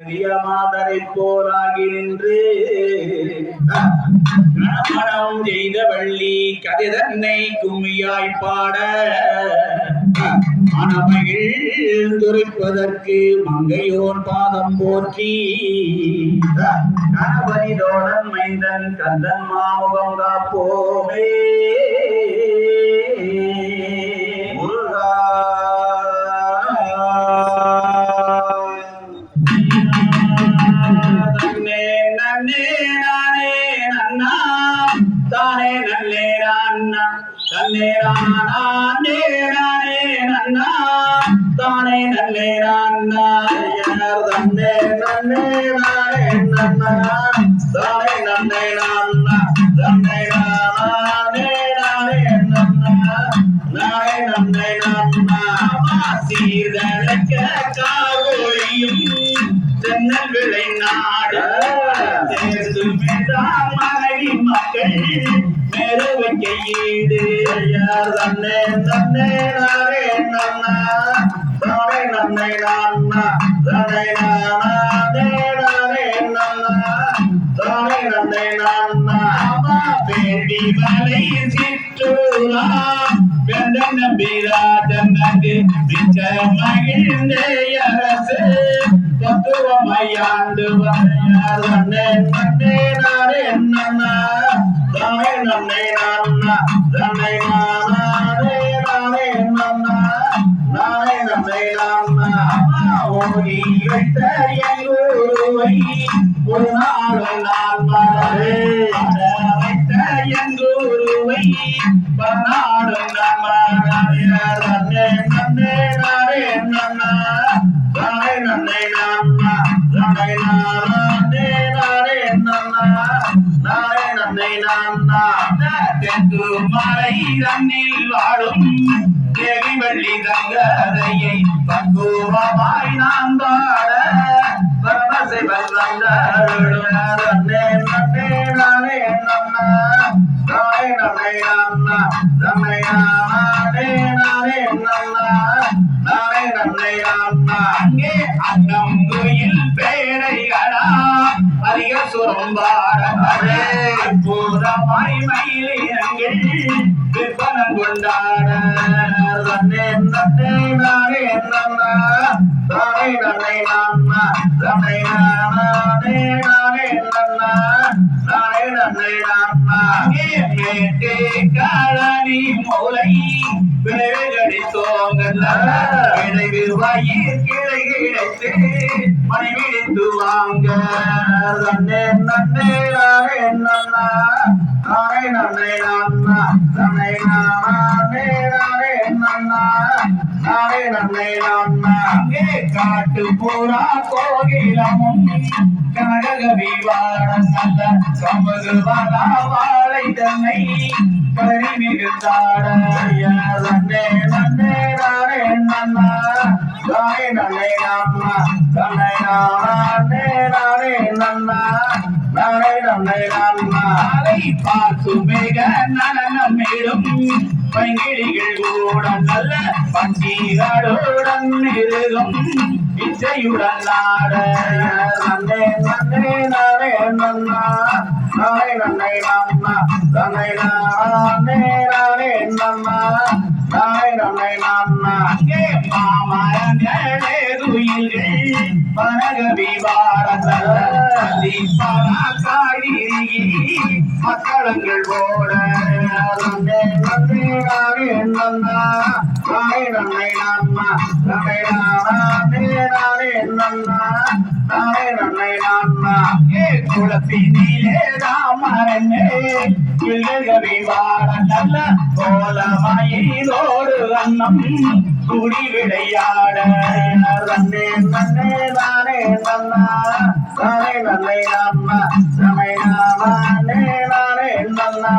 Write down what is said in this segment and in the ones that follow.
பெரிய மாதரை போராகி நின்று கணமணம் செய்த வள்ளி கதை தன்னை கும்மியாய் பாட மனமகிழ் துரைப்பதற்கு மங்கையோர் பாதம் போற்றி கணபதி தோழன் மைந்தன் கந்தன் மாமுகம் காப்போமே. தானே நல்லே நான்னா தன்னே நானே நானே நன்னா தானே நல்லே நான்னா ஐயனார் தன்னே ஈடு ஐயார் தன்னே தன்னே நானே நன்னா தானே நன்னை நான்னா. தன்னை நானே நானே நன்னா. தானே நன்னை நான்னா. வேண்டி மலை சிற்றுலா வெந்த நம்பிராஜன் நங்கு மிச்ச மகிழ்ந்தே அரசு. தத்துவமையாண்டு வரையார் நன்னே நன்னே நானே நன்னா தானே நன்னை நான்னா தன்னை நானே நானே நன்னா நானே நன்னை நன்னா ஓடி வைத்த எங்கூருவை ஒரு நாள் நான் மறவே வைத்த நான் மறவே தன்னில் வாழும் தேவி வள்ளி தங்கரையை பக்குவமாய் நான் பாட பரமசை வந்தருளும் நன்னே நன்னே நானே நன்னா நானே நன்னை நான்னா நன்னை நானே நானே நன்னா நானே அங்கே அன்னம் கோயில் பேரைகளா அதிக சுரம்பாடே அற்புதமாய் மயிலினங்கள் விற்பனம் கொண்டாட நன்னே நானே நன்னா நானே நன்னை நான்னா நானே நானே நன்னா காலனி மூலை விளைவுகளை தோங்கல்ல வயிர் கிளை கிடைத்து மனைவிடித்து வாங்க நன்னே நன்னே நன்னா நன்னை நான்னா நன்னை நானே நானே நன்னா நானே நன்னை காட்டு புறா கோகிலமும் கனகவி வாழ நல்ல சமது வாழை தன்னை பரி மிகுத்தாட நன்னே நன்னே நானே நன்னா நானே நன்னை நான்னா தன்னை நானே நானே நன்னா நானே நன்னை நான்னா பார்த்து மிக நலனம் மேலும் பைங்கிழிகள் கூட நல்ல பஞ்சீகளுடன் இருக்கும் இச்சையுடன் நாட. நன்னே நன்னே நானே நன்னா நானே நன்னை நான்னா தன்னை நானே நானே நன்னா நானே நன்னை நான்னா அங்கே மாமரங்களே துயில்கள். பனகவி வாரத்தல்லி குளத்தினிலே ராமரனே பிள்ளைகவி வாழ நல்ல கோலமயிலோடு அன்னம் குடி விளையாட நன்னே நன்னே நானே நன்னா நானே நன்னை நான்னா நன்னை நானே நானே நன்னா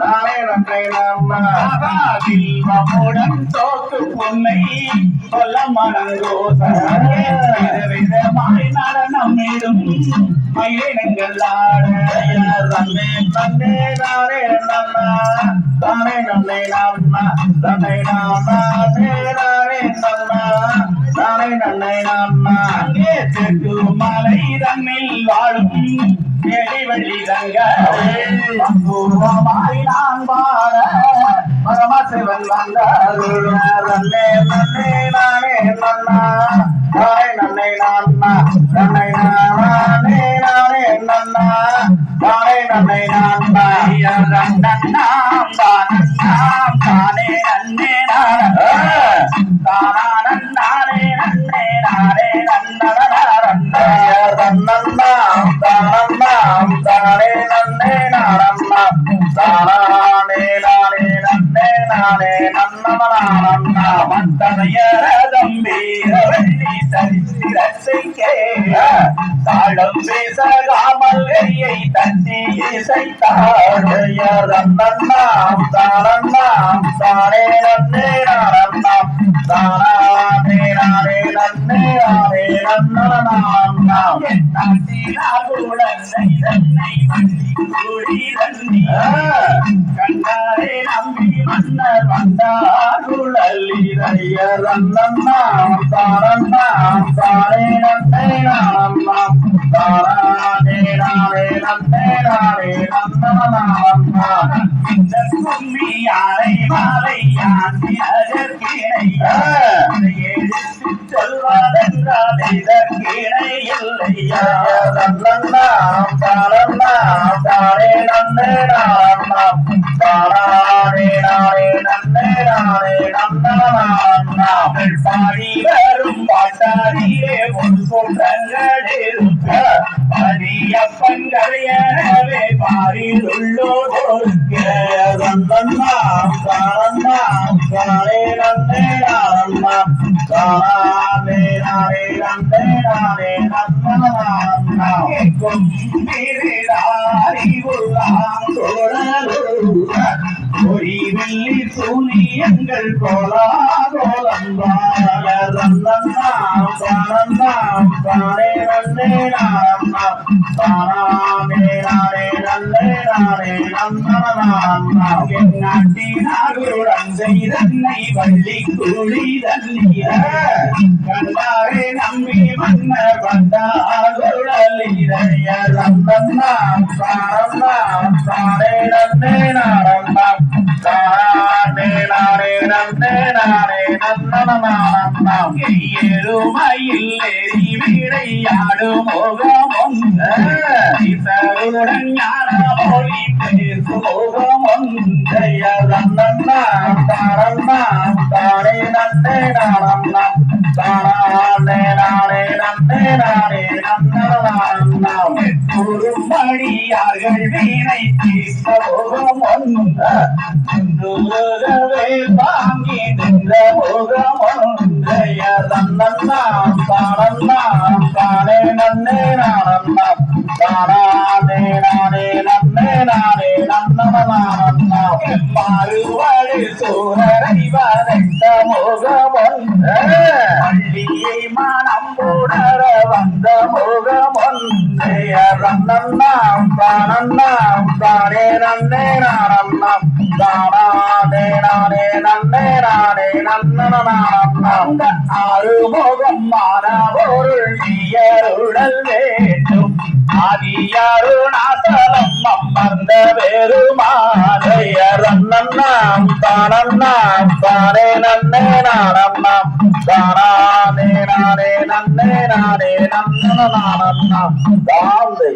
நானே நன்னை நான்னா வில்வமுடன் தோக்கு பொன்னை சொல்ல மனங்கோச விதமாய் நடனம் மீதும் ஆட தன்னை தன்னை தானே நன்னை நான்னா தன்னை நானே நானே நன்னா தானே நன்னை நான்னா அங்கே மலை தன்னில் வாழும் தேடி தங்க நான் பாட பரமசிவன் நன்னே நன்னே நானே நன்னா தானே நன்னை நான்னா தன்னை நானே நானே நன்னா தானே நன்னை நான்னா. நன்னாம் தானன்னாம் தானே நன்னே நானே தானானன் நானே நன்னே நானே தன்னன்னாம் தானன்னாம் தானே நன்னே நானன்னாம் தானானே நானே நன்னே நானே நன்னமனானன்னாம் மத்தனையரதம் வீரவள்ளி கேள தாழம் பேசகாமல் கையை தட்டி இசைத்தாடு தன்னன்னாம் தானன்னாம் தானே நன்னே நானன்னாம் தானானே நானே நன்னே நானே நன்னமனானன்னாம் நாட்டினார் குழந்தை தன்னை வள்ளி கூடி தண்ணி கண்டாரே நம்பி மன்னர் வந்தார் குழலி தன்னன்னாம் தானன்னாம் பாடி வரும் பாட்டாரியே ஒரு சொல்றங்கள் இருக்க நானன்னாம் ஒரு வெள்ளி சூனியங்கள் கோலா கோலம்பாய தன்னன்னாம் நானன்னாம் தானானே நானே நன்னே நானே நன்னமனானன்னாம் செய்தன்னை வள்ளி கூலி தண்ணிய கண்டாரே நம்பி மன்னர் வந்தாருடைய எருமையில் எரி விளையாடும் முகம் ஒன்றுடன் ஞான மொழி பேசும் முகம் ஒன்றைய தன்னன்னாம் தானன்னாம் தானே நன்னே தானே நானே நன்னே நானே குறும்படியார்கள் வீணை தீர்த்த முகம் மாறுவாடு சூரரை வரைந்த முகம் பள்ளியை மனம் உணர வந்த முகம் ஒன்றைய தன்னன்னாம் தானே நன்னே நானன்னாம் தானானே நானே நன்னே நானே அந்த ஆறுமுகம் மாறபொருள் நீயருடல் வேண்டும் ஆதியருணாசலம் அம்மர்ந்த பெருமாதைய தன்னன்னாம் தானன்னாம் தானே நன்னே நானன்னாம் தானானே நானே நன்னே நானே நன்னமனானன்னாம் தாந்தை